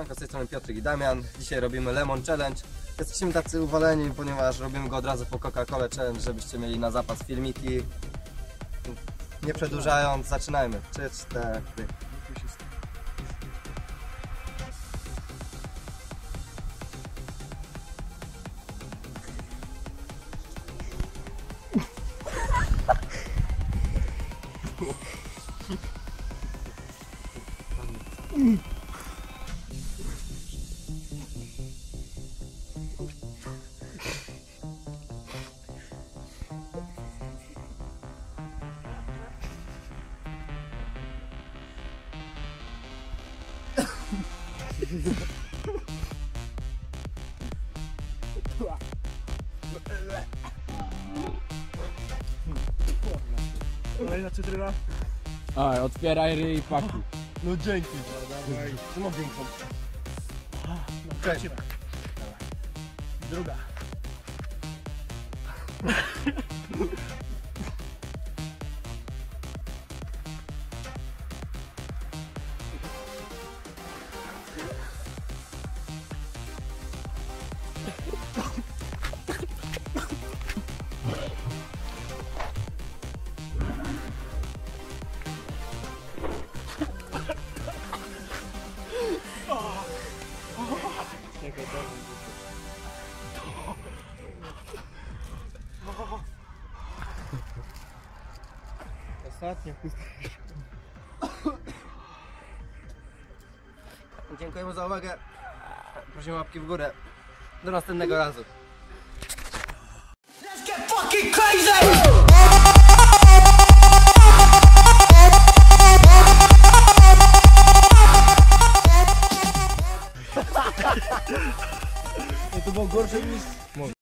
Siemanko, z tej strony Piotrek i Damian. Dzisiaj robimy Lemon Challenge. Jesteśmy tacy uwaleni, ponieważ robimy go od razu po Coca-Cola Challenge, żebyście mieli na zapas filmiki. Nie przedłużając, zaczynajmy. Trzy, cztery. Kolejna cytryna? A, otwieraj ryj i paki. No dzięki. Tu mam większą. Lecimy. Druga. Ostatnia. Dziękujemy za uwagę. Prosimy o łapki w górę. Do następnego razu. Eu tô bom gordo, feliz.